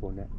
ผลเนี่ย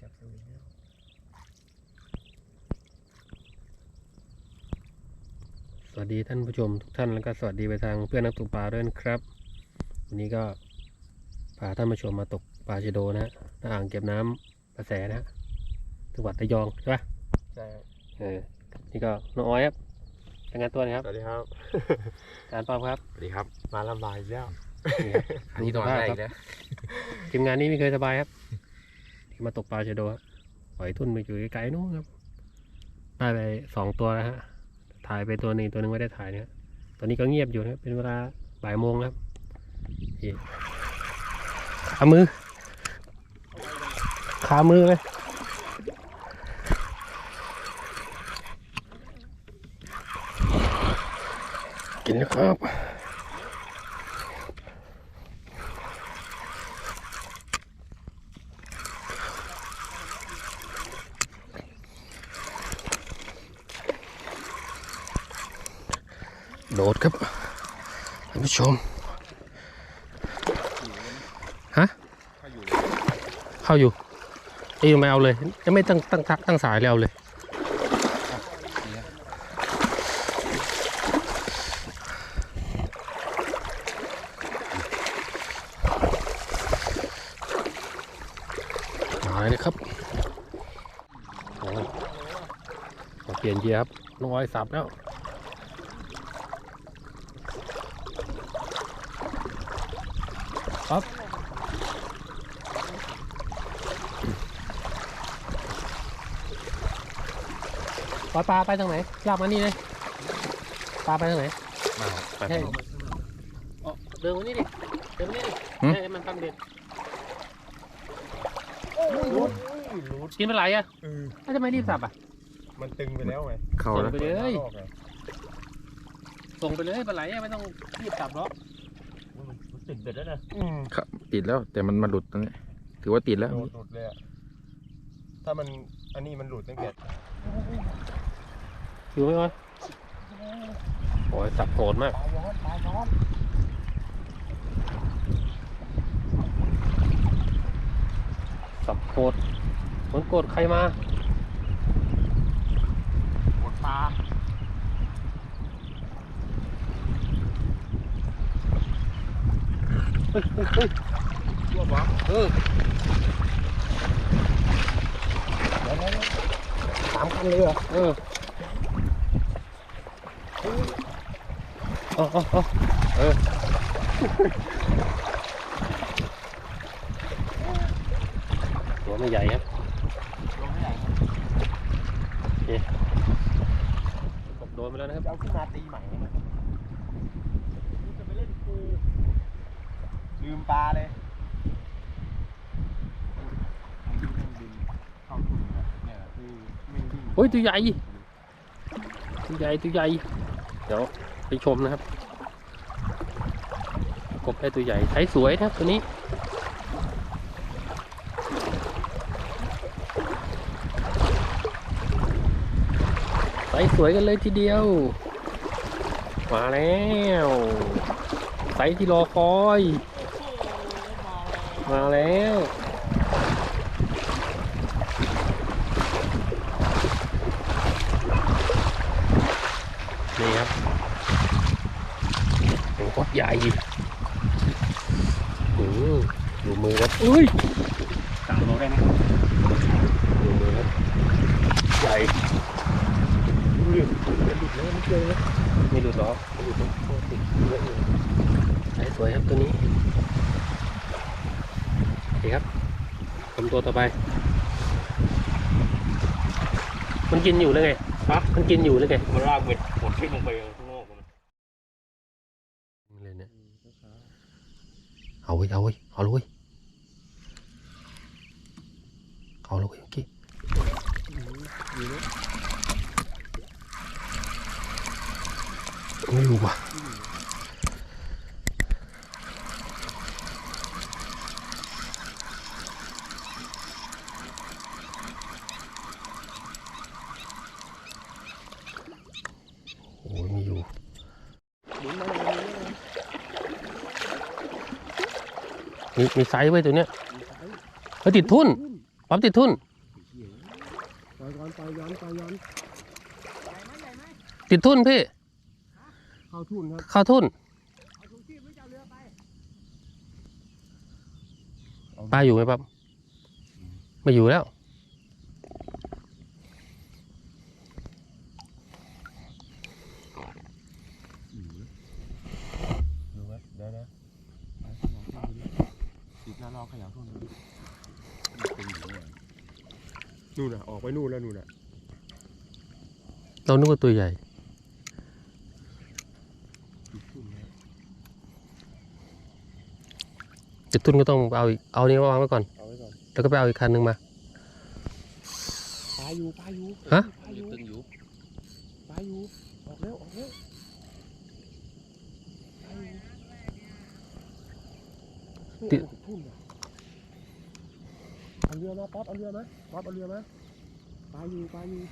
จับสวิงแล้วสวัสดีท่านผู้ชมทุกท่านแล้วก็สวัสดีไปทางเพื่อนนักตกปลาด้วยนะครับ วันนี้ก็พาท่านผู้ชมมาตกปลาชะโดนะฮะหน้าอ่างเก็บน้ำประแสนะฮะจังหวัดระยองใช่ปะใช่ เออนี่ก็น้องออยครับรายงานตัวหนะครับสวัสดีครับการป้อมครับสวัสดีครับ มาลำบากอีกแล้วนี่ครับอันนี้ตัวแรกครับนะทีมงานนี้ไม่เคยสบายครับ ที่มาตกปลาชะโดครับปล่อยทุ่นไปอยู่ไกลๆนู้นครับได้ไปสองตัวแล้วฮะถ่ายไปตัวหนึ่งตัวหนึ่งไม่ได้ถ่ายเนี่ยตอนนี้ก็เงียบอยู่นะครับเป็นเวลาบ่ายโมงแล้วครับนี่ขามือขามือเลย กินแล้วครับ โดดครับท่านผู้ชม ฮะ เข้าอยู่ เอ้ยไม่เอาเลยจะไม่ตั้งตั้งตั้งสายแล้วเลย มาเลยนะครับโอ้มาเปลี่ยนเกียร์ครับน้องอ้อยสับแล้วครับปล่อยปลาไปทางไหนลากมานี่เลยปลาไปทางไหนมาไปใช่อ๋อเดินมานี่ดิเดินมานี่ดิหืม ให้มันตั้งเด็ดรูดรูดกินไปไหลอะเออแล้วทำไมรีบสับอะ มันตึงไปแล้วไงเข้าส่งแล้วไปเลยรอบไงส่งไปเลยปลาไหลอะไม่ต้องรีบสับหรอกมันติดเบ็ดแล้วนะครับติดแล้ว แต่มันมาหลุดตรงนี้ถือว่าติดแล้ว โดนหลุดเลยอะถ้ามันอันนี้มันหลุดตั้งแต่อยู่ไหมวะโอ้ยสับโหดมาก ปลาย้อนปลาย้อนสับโหดเหมือนโกรธใครมา หมดปลา เฮ้ยเฮ้ยเฮ้ยชั่วปะเออสามคันเลยเหรอเออเอาเอาเอาเออตัวไม่ใหญ่ครับ ลงไม่ไหน ตกโดนไปแล้วนะครับ เอาขึ้นมาตีใหม่นะจะไปเล่นกูลืมปลาเลยเข้าถุงนะเนี่ยคือ โอ้ยตัวใหญ่ตัวใหญ่ตัวใหญ่ เดี๋ยวไปชมนะครับ กบได้ตัวใหญ่ใช้สวยนะครับตัวนี้ใส่สวยกันเลยทีเดียว มาแล้วใส่ที่รอคอย มาแล้ว นี่ครับโอ้โหใหญ่อือดูมื อครับอุ้ยสามโลได้ไหมดูมือครับใหญ่อุ้ยหลุดเลยไม่เจอเลยไม่หลุดหรอกไม่หลุดหรอกโอ้ติดเยอะเลยใส่สวยครับตัวนี้โอเคครับผมตัวต่อไป มันกินอยู่แล้วไงปะมันกินอยู่แล้วไงมันลากเบ็ดหมดขึ้นลงไปข้างนอกมันเลยเนี่ยเอาเว้ยเอาเว้ยเอาเลย เอาลูกยิงกี้ไม่รู้ว่ะมีมีไซส์ไว้ตัวเนี้ยเขาติดทุ่น ปั๊บติดทุ่นปล่อยก่อนปล่อยย้อนปล่อยย้อนติดทุ่นพี่ เข้าทุ่นครับเข้าทุ่นปลาอยู่ไหมปั๊บไม่อยู่แล้วดูไว้เดี๋ยวเดี๋ยวติดหน้ารอขยับทุ่นดูดิ นู่นน่ะ ออกไปนู่นแล้วนู่นน่ะ เรานึกว่าตัวใหญ่ ติดทุ่นแล้วติดทุ่นก็ต้องเอาอีก เอานี้วางไว้ก่อน เอาไว้ก่อนแล้วก็ไปเอาอีกคันหนึ่งมา ปลาอยู่ปลาอยู่ฮะ ปลาอยู่ตึงอยู่ปลาอยู่ ออกเร็วออกเร็วปลาอยู่ติดโอ้โหทุ่นว่ะเอาเรือมาป๊อปเอาเรือมาป๊อปเอาเรือมาปลาอยู่ปลาอยู่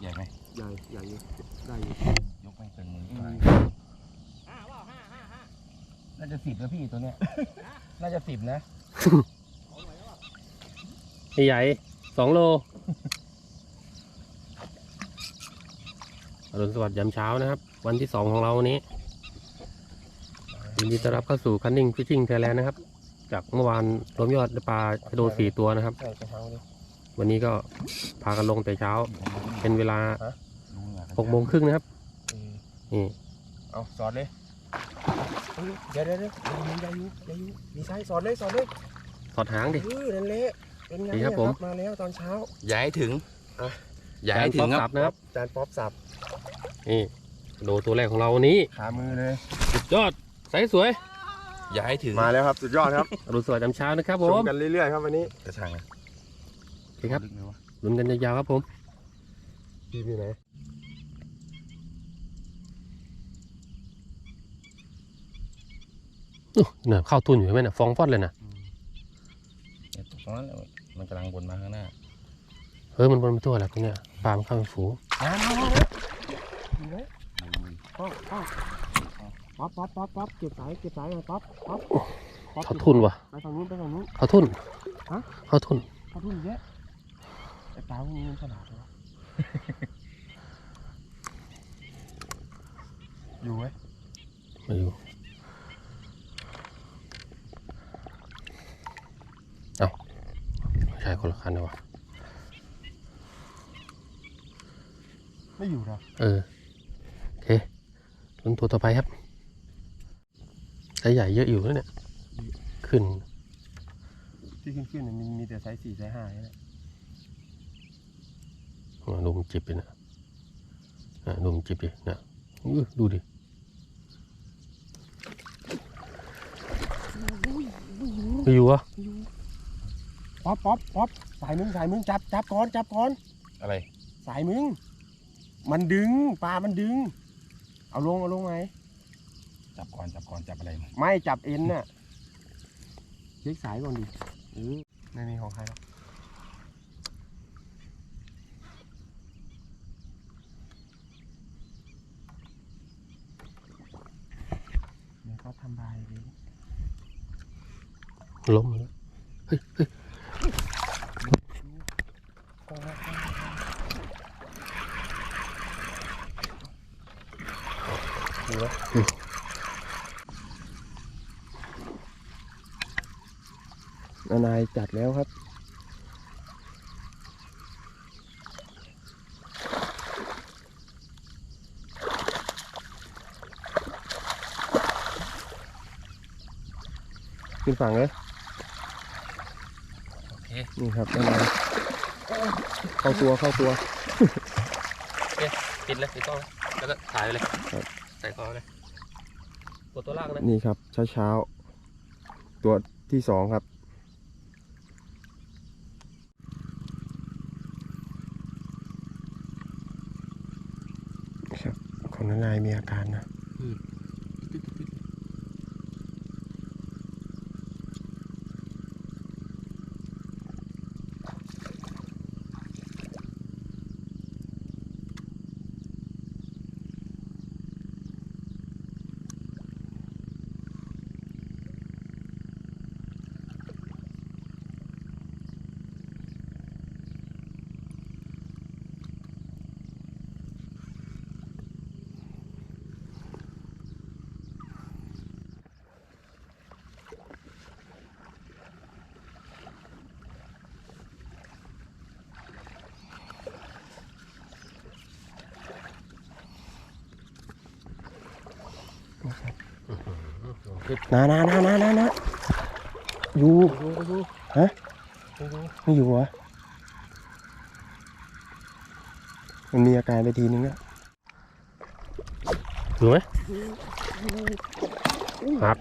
ใหญ่ไหมใหญ่ใหญ่อยู่ได้อยู่ยกไม่ตึงมือน่าจะสิบนะพี่ตัวเนี้ย น่าจะสิบนะ ใหญ่สองโล อรุณสวัสดิ์ยามเช้านะครับ วันที่สองของเราวันนี้ยินดีต้อนรับเข้าสู่คันนิ่งฟิชชิ่งไทยแลนด์นะครับ จากเมื่อวานรวมยอดได้ปลาชะโดสี่ตัวนะครับใช่กระเช้าดิวันนี้ก็พากันลงแต่เช้า เป็นเวลาลุงอะหกโมงครึ่งนะครับเออนี่เอาสอนเลยเฮ้ยเดี๋ยวเดี๋ยวเดี๋ยวอย่าอยู่อย่าอยู่มีไซส์สอนเลยสอนเลยถอดหางดิเออนั่นแหละเป็นไงดีครับเนี่ยผมมาแล้วตอนเช้าอย่าให้ถึงอะอย่าให้ถึงคสัรับบนะครับจานป๊อปสับ นี่โดตัวแรกของเราวันนี้ขามือเลย สุดยอดไซส์สวยอย่าให้ถึงมาแล้วครับสุดยอดครับอรุณสวัสดิ์ยามเช้านะครับผชมมกันเรื่อยๆครับวันนี้กระชังอะโอเคครับลึกไหมวะลุ้นกันยาวๆครับผมทีมอยู่ไหนอู้เนี่ยเข้าทุนอยู่ไหมเนี่ยฟองฟอดเลยนะเนี่ยตรงนั้นแหละมันกำลังวนมาข้างหน้าเฮ้ยมันบนเป็นตัวอะไรพวกเนี้ยปลามันเข้าไปฝูง มามามามาอยู่ไหน ป๊อปป๊อปป๊อปป๊อปป๊อปป๊อปเก็บสายเก็บสายหน่อยป๊อปป๊อปป๊อปเข้าทุนวะไปฝั่งนู้นไปฝั่งนู้นเข้าทุนฮะเข้าทุนเข้าทุ่นเยอะไอ้ปลาพวกนี้มันฉลาดเลยวะอยู่ไหมมาอยู่เอาไม่ใช่คนละคันเลยวะไม่อยู่นะเออโอเค ลุ้นตัวต่อไปครับไซส์ใหญ่เยอะอยู่นะเนี่ย ขึ้น ที่ขึ้นขึ้นเนี่ยมีมีแต่ไซส์สี่ไซส์ห้าแค่นั้นอ่าดูมันจิบเลยนะอ่าดูมันจิบดินะอื้อดูดิไม่อยู่วะป๊อปป๊อปป๊อปสายมึงสายมึงจับจับก่อนจับก่อน อะไร สายมึง มันดึงปลามันดึง เอาลงเอาลงไหมจับก่อนจับก่อนจับอะไรมาไม่จับเอ็นน่ะเช็คสายก่อนดิเออไม่มีของใครหรอกเดี๋ยวก็ทำบายดิล้มแล้วเฮ้ยเฮ้ย ดูไหมนายจัดแล้วครับขึ้นฝั่งเลยโอเค นี่ครับนายเข้าตัวเข้าตัวปิดเลยปิดกล้องเลยแล้วก็ถ่ายไปเลยครับ ใส่คอเลยกดตัวล่างนะนี่ครับเช้าเช้าๆตัวที่สองครับครับของนายมีอาการนะ นานานานานานาอยู่ฮะไม่อยู่เหรอมันมีอาการไปทีนึงแล้วอยู่ไหมครับ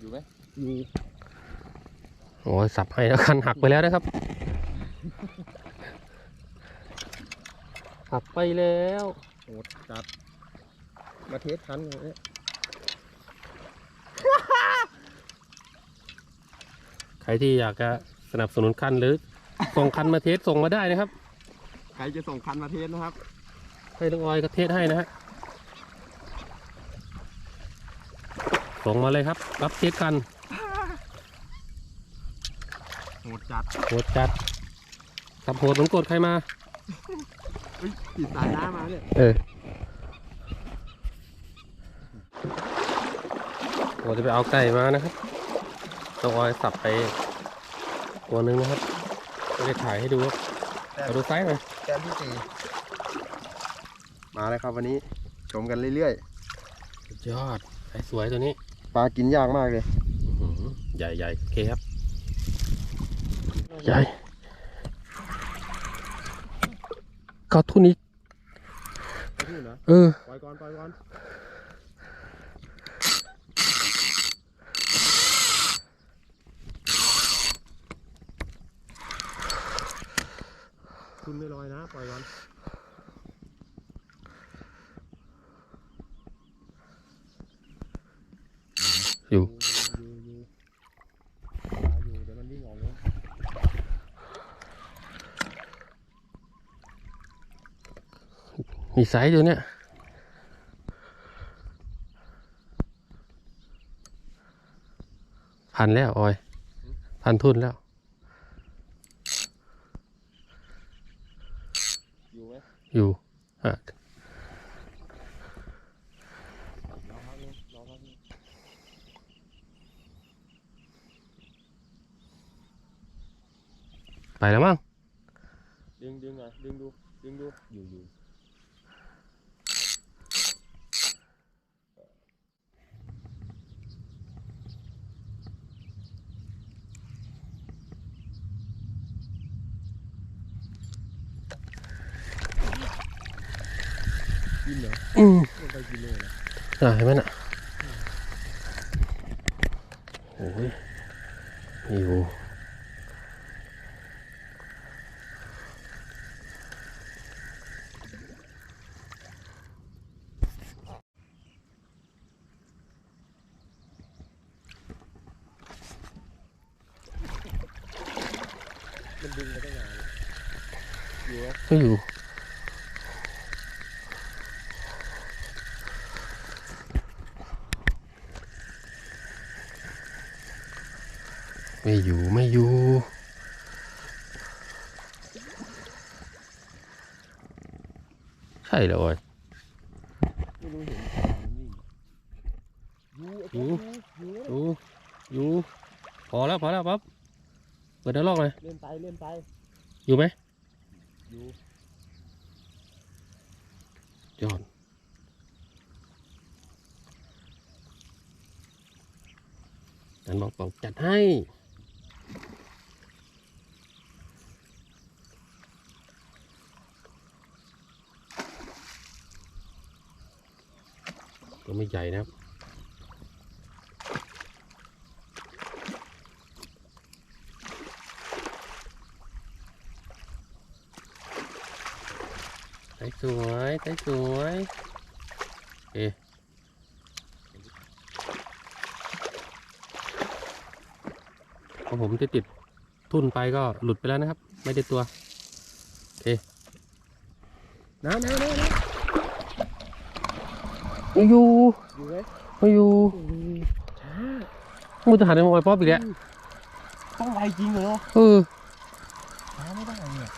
อยู่ไหมอยู่ โอ้ยสับให้แล้วคันหักไปแล้วนะครับ หักไปแล้วโหดจัดมาเทสคันเลยเนี่ยใครที่อยากจะสนับสนุนคันหรือ ส่งคันมาเทสส่งมาได้นะครับ ใครจะส่งคันมาเทสนะครับ ให้น้องออยก็เทสให้นะฮะ ส่งมาเลยครับ รับเทสกันโหดจัดโหดจัดขับโหดเหมือนกดใครมาเฮ้ยติดสายน้ำมาเนี่ยเออโอ้จะไปเอาไก่มานะครับต้องออยสับไปตัวหนึ่งนะครับไม่ได้ถ่ายให้ดูครับเอาดูไซส์หน่อยแต้มที่สี่มาเลยครับวันนี้ชมกันเรื่อยสุดยอดไซส์สวยตัวนี้ๆปลากินยากมากเลย อื้อหือใหญ่ใหญ่โอเคครับ ใหญ่ก็ทุนนี้นี่นะเออปล่อยก่อนปล่อยก่อนคุณไม่ลอยนะ ปล่อยก่อนอยู่อยู่อยู่ปลาอยู่เดี๋ยวมันวิ่งออกเลย มีไซส์ตัวเนี้ยพันแล้วออย พันทุนแล้ว อยู่ไหมอยู่อะไปแล้วมั้งดึงดึงอะดึงดู ดึงดู อยู่อยู่ กินเหรออืมมันไปกินเลยนะอะเห็นไหมน่ะโอ้ยอยู่ มันดึงมาตั้งนานแล้วอยู่ไหม ไม่อยู่ ไม่อยู่ไม่อยู่ ใช่เลยออยไม่รู้เห็นขามันวิ่งอยู่ไอ้อยู่ตัวอยู่อยู่อยู่อยู่พอแล้วพอแล้วปั๊บเปิดหน้าลอกเลยเล่นไปเล่นไปอยู่ไหมอยู่ยอดนันบอกบอกจัดให้ ใหญ่นะครับไต้สวยไต้สวยเอะพอผมจะติดทุ่นไปก็หลุดไปแล้วนะครับ ไม่ได้ตัวน้ำน้ำน้ำน้ ไม่อยู่อยู่ไหมอยู่มึงจะหันไปมองไอ้ป๊อบอีกแล้วต้องไวจริงเหรอเออช้าไม่ได้เนี่ย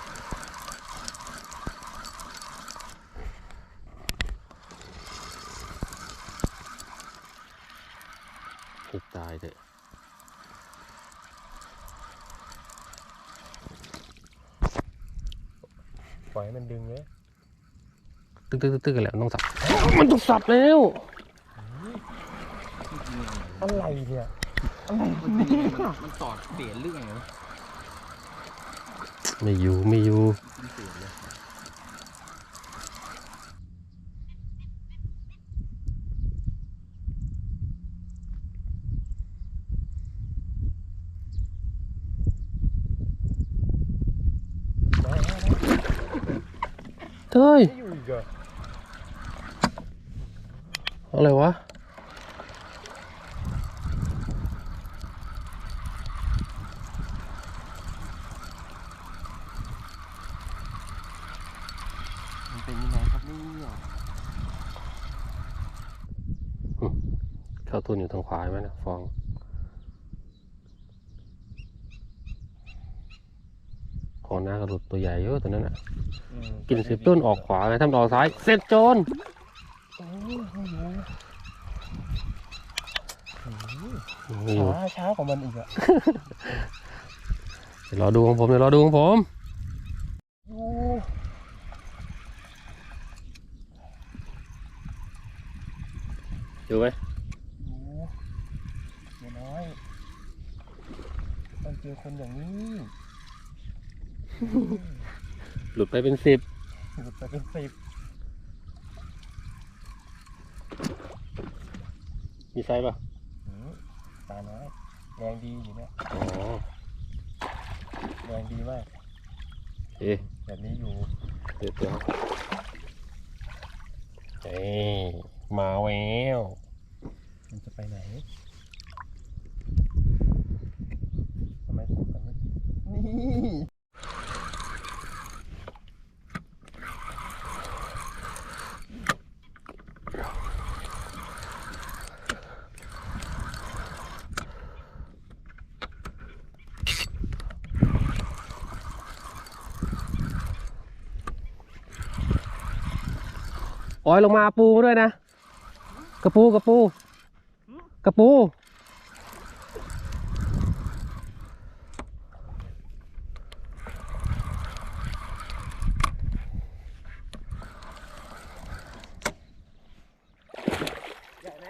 ทุกตายเถอะปล่อยให้มันดึงเลย ตึกตึกตึ๊กกันและมันต้องสับ มันต้องสับแล้ว อะไรเนี่ยอะไรมันเป็นยังไงมันตอดเปลี่ยนเรื่องไงวะไม่อยู่ไม่อยู่เปลี่ยนเลยเฮ้ย ไม่อยู่อีกเหรอ อะไรวะ มันเป็นยังไงครับเนี่ยเข้าทุนอยู่ทางขวาใช่ไหมนะฟองของหน้ากระหลุดตัวใหญ่เยอะตัวนั้นอะ กินสิบต้นออกขวาไงทำออกซ้าย เสร็จโจร โอ้ยไม่อยู่ ไม่อยู่ ช้าช้ากว่ามันอีกอะเดี๋ยวรอดูของผมเดี๋ยวรอดูของผมอยู่อยู่ไหมอยู่เดี๋ยวน้อยต้องเจอคนอย่างนี้หลุดไปเป็นสิบหลุดไปเป็นสิบมีไซส์ป่ะหืม ตาน้อยแรงดีอยู่เนี่ยอ๋อแรงดีมากเอ๊ะแบบนี้อยู่เดี๋ยวเดี๋ยวเอ้ยมาแววมันจะไปไหนทำไมผมกันไม่นี่ โอ้ยลงมาปูด้วยนะ กระปูกระปู กระปู ไม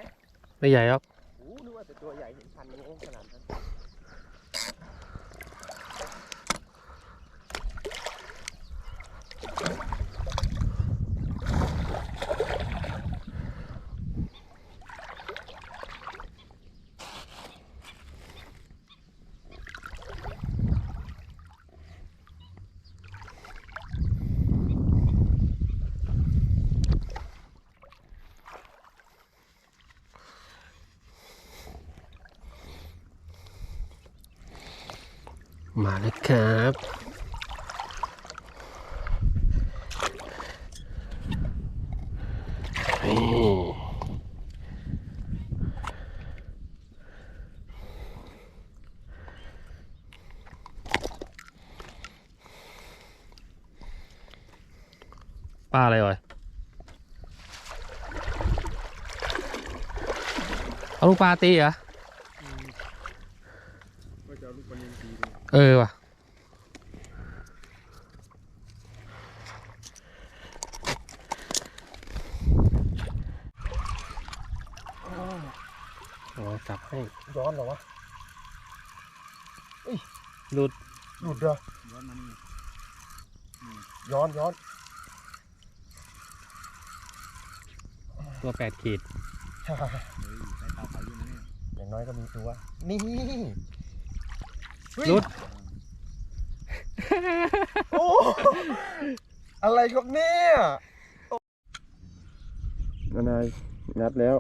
ไม่ใหญ่หรอก โอ้นึกว่าแต่ตัวใหญ่เห็นพันโง่ขนาดนั้น มาแล้วครับป้าอะไรวะเอาลูกปลาตีเหรอ ก็จะเอาลูกปลานิลตี เลยเออว่ะอ๋อจับให้ย้อนเหรอวะหลุด หลุดเหรอย้อนมานี่ย้อนย้อนตัวแปดขีดเฮ้ยได้ปลาเผาอยู่นะเนี่ยอย่างน้อยก็มีตัว นี่เฮ้ย หลุด โอ้อะไรครับเนี่ยนายงัดแล้ว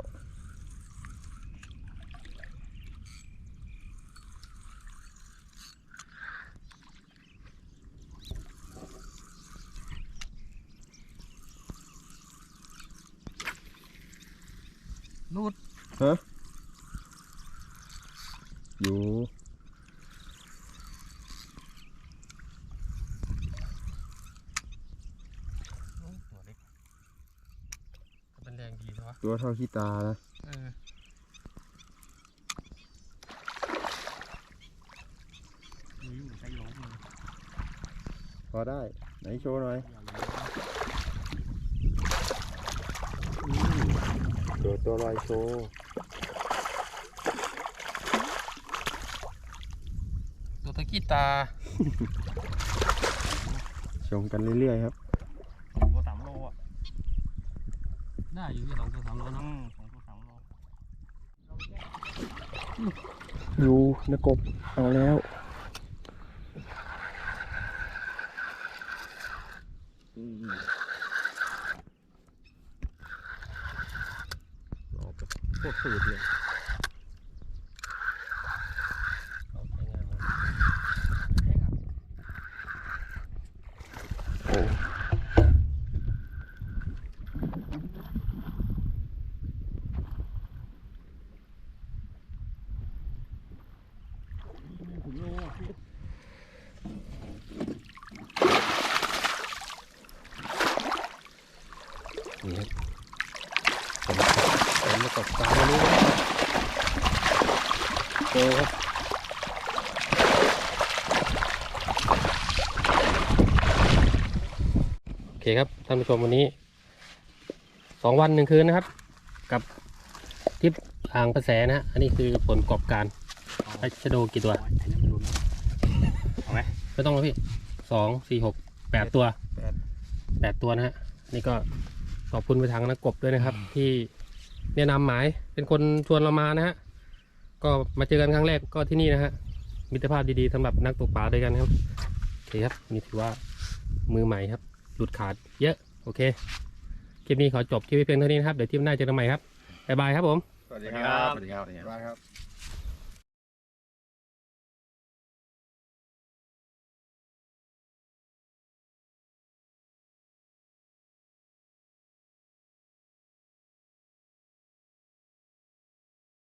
หลุดอยู่ ตัวเล็กเป็นแรงดีใช่ปะ ตัวเท่าขี้ตานะเอออุ้ยมันใช้ล้มเลยพอได้ ไหนโชว์หน่อยเดี๋ยวตัวลอยโชว์ตัวตะกี้ตา ชมกันเรื่อยๆครับ ตัวสามโลอะ ได้ อยู่ที่สองตัวสามโลเนอะอืมสองตัวสามโลอยู่นกบเอาแล้ว ออกแบบโคตรฝืดเลยเอาใช้งานมา โอ้นี่ครับผมผมมาตกปลาวันนี้นะครับเจอครับ โอเคครับ ท่านผู้ชมวันนี้สองวันหนึ่งคืนนะครับ กับทริปอ่างประแสนะฮะอันนี้คือผลประกอบการไอชโดกี่ตัวอันนี้มันรุนเอาไหมไม่ต้องแล้วพี่สองสี่หกแปดตัวแปด แปดตัวนะฮะนี่ก็ขอบคุณไปทางนักกบด้วยนะครับ ที่แนะนำหมายเป็นคนชวนเรามานะฮะก็มาเจอกันครั้งแรกก็ที่นี่นะฮะมิตรภาพดีๆสำหรับนักตกปลาด้วยกันครับโอเคครับนี่ถือว่ามือใหม่ครับ หลุดขาดเยอะ โอเค คลิปนี้ขอจบที่เพียงเท่านี้นะครับ เดี๋ยวทริปหน้าเจอกันใหม่ครับ บ๊ายบายครับผม สวัสดีครับ สวัสดีครับมาครับ